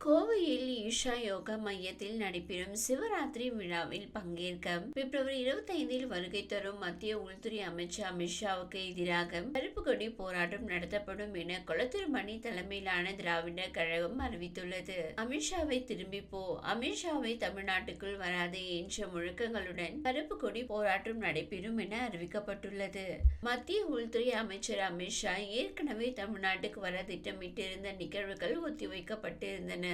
கோவையில் ஈஷா யோகா மையத்தில் நடைபெறும் சிவராத்திரி விழாவில் பங்கேற்க பிப்ரவரி இருபத்தி ஐந்தில் வருகை தரும் மத்திய உள்துறை அமைச்சர் அமித்ஷாவுக்கு எதிராக கருப்பு கொடி போராட்டம் நடத்தப்படும் என கொளத்தூர்மணி தலைமையிலான திராவிட கழகம் அறிவித்துள்ளது. அமித்ஷாவை திரும்பி போ அமித்ஷாவை தமிழ்நாட்டுக்குள் வராதே என்ற முழக்கங்களுடன் கருப்பு கொடி போராட்டம் நடைபெறும் என அறிவிக்கப்பட்டுள்ளது. மத்திய உள்துறை அமைச்சர் அமித்ஷா ஏற்கனவே தமிழ்நாட்டுக்கு வர திட்டமிட்டிருந்த நிகழ்வுகள் ஒத்திவைக்கப்பட்டிருந்தன.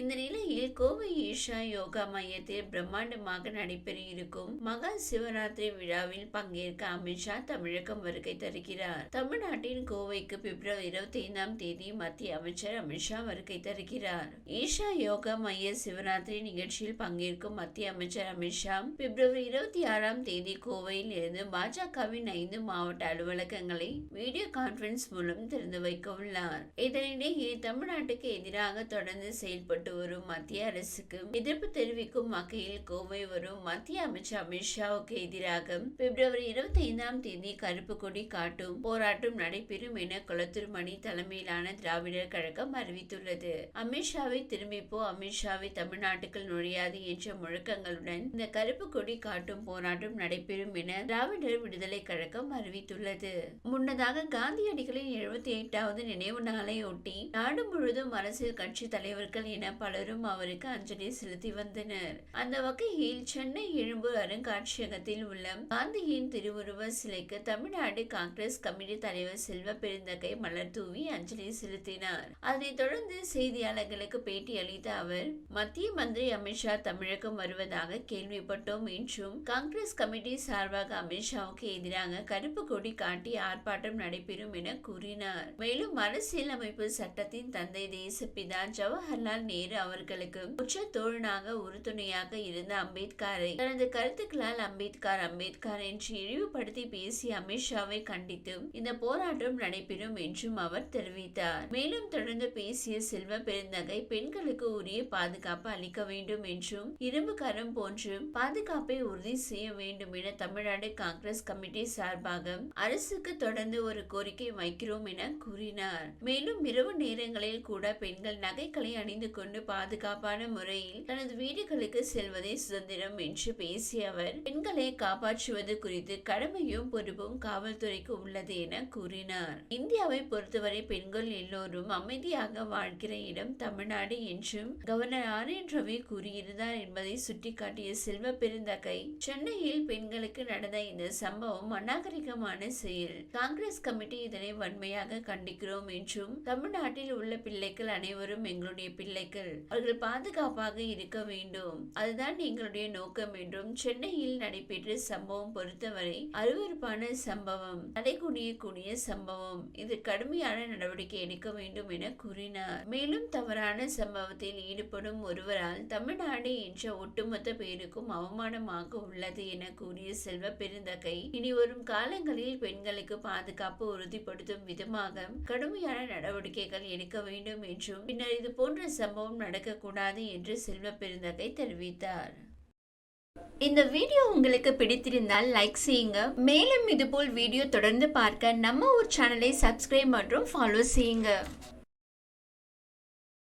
இந்த நிலையில் கோவை ஈஷா யோகா மையத்தில் பிரம்மாண்டமாக நடைபெற இருக்கும் மகா சிவராத்திரி விழாவில் பங்கேற்க அமித்ஷா தமிழகம் வருகை தருகிறார். தமிழ்நாட்டின் கோவைக்கு பிப்ரவரி இருபத்தி ஐந்தாம் தேதி மத்திய அமைச்சர் அமித்ஷா வருகை தருகிறார். ஈஷா யோகா மைய சிவராத்திரி நிகழ்ச்சியில் பங்கேற்கும் மத்திய அமைச்சர் அமித்ஷா பிப்ரவரி இருபத்தி ஆறாம் தேதி கோவையில் இருந்து பாஜகவின் ஐந்து மாவட்ட அலுவலகங்களை வீடியோ கான்பரன்ஸ் மூலம் திறந்து வைக்க உள்ளார். இதனிடையே தமிழ்நாட்டுக்கு எதிராக தொடர்ந்து செயல்பட்டு வரும் மத்திய அரசுக்கு எதிர்ப்பு தெரிவிக்கும் வகையில் கோவை வரும் மத்திய அமைச்சர் அமித்ஷாவுக்கு எதிராக பிப்ரவரி இருபத்தி ஐந்தாம் தேதி கருப்பு கொடி காட்டும் போராட்டம் நடைபெறும் என கொளத்தூர் தலைமையிலான திராவிடர் கழகம் அறிவித்துள்ளது. அமித்ஷாவை திரும்பிப்போ அமித்ஷாவை தமிழ்நாட்டுக்குள் நுழையாது என்ற முழக்கங்களுடன் இந்த கருப்பு கொடி காட்டும் போராட்டம் நடைபெறும் என திராவிடர் விடுதலை கழகம் அறிவித்துள்ளது. முன்னதாக காந்தியடிகளின் எழுபத்தி எட்டாவது நினைவு நாளை ஒட்டி நாடு முழுவதும் அரசியல் கட்சி தலைவர்கள் என பலரும் அவருக்கு அஞ்சலி செலுத்தி வந்தனர் அந்த வகையில் சென்னை எழும்பு அருங்காட்சியகத்தில் உள்ள காந்தியின் திருவுருவ சிலைக்கு தமிழ்நாடு காங்கிரஸ் கமிட்டி தலைவர் செல்வ பெருந்தகை மலர் தூவி அஞ்சலி செலுத்தினார். அதனைத் தொடர்ந்து செய்தியாளர்களுக்கு பேட்டி அளித்த அவர் மத்திய மந்திரி அமித்ஷா தமிழகம் வருவதாக கேள்விப்பட்டோம் என்றும் காங்கிரஸ் கமிட்டி சார்பாக அமித்ஷாவுக்கு எதிராக கருப்பு கொடி காட்டி ஆர்ப்பாட்டம் நடைபெறும் என கூறினார். மேலும் அரசியலமைப்பு சட்டத்தின் தந்தை தேசப்பிதா ஜவஹர்லால் ஜவஹர்லால் நேரு அவர்களுக்கு உச்ச தோழனாக உறுதுணையாக இருந்த அம்பேத்கரை தனது கருத்துக்களால் அம்பேத்கர் அம்பேத்கர் என்று இழிவுபடுத்தி பேசிய அமித்ஷாவை கண்டித்து இந்த போராட்டம் நடைபெறும் என்றும் அவர் தெரிவித்தார். மேலும் தொடர்ந்து பேசிய செல்வ பெருந்தகை பெண்களுக்கு உரிய பாதுகாப்பு அளிக்க வேண்டும் என்றும் இரும்பு கரம் போன்று பாதுகாப்பை உறுதி செய்ய வேண்டும் என தமிழ்நாடு காங்கிரஸ் கமிட்டி சார்பாக அரசுக்கு தொடர்ந்து ஒரு கோரிக்கை வைக்கிறோம் என கூறினார். மேலும் இரவு நேரங்களில் கூட பெண்கள் நகைகளை அணி அணிந்து கொண்டு பாதுகாப்பான முறையில் தனது வீடுகளுக்கு செல்வதே சுதந்திரம் என்று பேசிய அவர் பெண்களை காப்பாற்றுவது குறித்து கடமையும் பொறுப்பும் காவல்துறைக்கு உள்ளது என கூறினார். இந்தியாவை பொறுத்தவரை பெண்கள் எல்லோரும் அமைதியாக வாழ்கிற இடம் தமிழ்நாடு என்றும் கவர்னர் ஆர் என் ரவி கூறியிருந்தார் என்பதை சுட்டிக்காட்டிய செல்வ பெருந்தகை சென்னையில் பெண்களுக்கு நடந்த இந்த சம்பவம் அநாகரிகமான செயல். காங்கிரஸ் கமிட்டி இதனை வன்மையாக கண்டிக்கிறோம் என்றும் தமிழ்நாட்டில் உள்ள பிள்ளைகள் அனைவரும் எங்களுடைய பிள்ளைகள். அவர்கள் பாதுகாப்பாக இருக்க வேண்டும். அதுதான் எங்களுடைய நோக்கம் என்றும் சென்னையில் நடைபெற்ற சம்பவம் பொறுத்தவரை அருவருப்பான சம்பவம் தலைகுனியக்கூடிய சம்பவம். இது கடுமையான நடவடிக்கை எடுக்க வேண்டும் என கூறினார். மேலும் தவறான சம்பவத்தில் ஈடுபடும் ஒருவரால் தமிழ்நாடு என்ற ஒட்டுமொத்த பேருக்கும் அவமானமாக உள்ளது என கூறிய செல்வ பெருந்தகை இனி வரும் காலங்களில் பெண்களுக்கு பாதுகாப்பு உறுதிப்படுத்தும் விதமாக கடுமையான நடவடிக்கைகள் எடுக்க வேண்டும் என்றும் பின்னர் இது போன்ற சம்பவம் நடக்கக்கூடாது என்று செல்வ பெருந்தகை தெரிவித்தார். இந்த வீடியோ உங்களுக்கு பிடித்திருந்தால் லைக் செய்யுங்க. மேலும் இதுபோல் வீடியோ தொடர்ந்து பார்க்க நம்ம ஒரு சேனலை சப்ஸ்கிரைப் மற்றும் ஃபாலோ செய்யுங்க.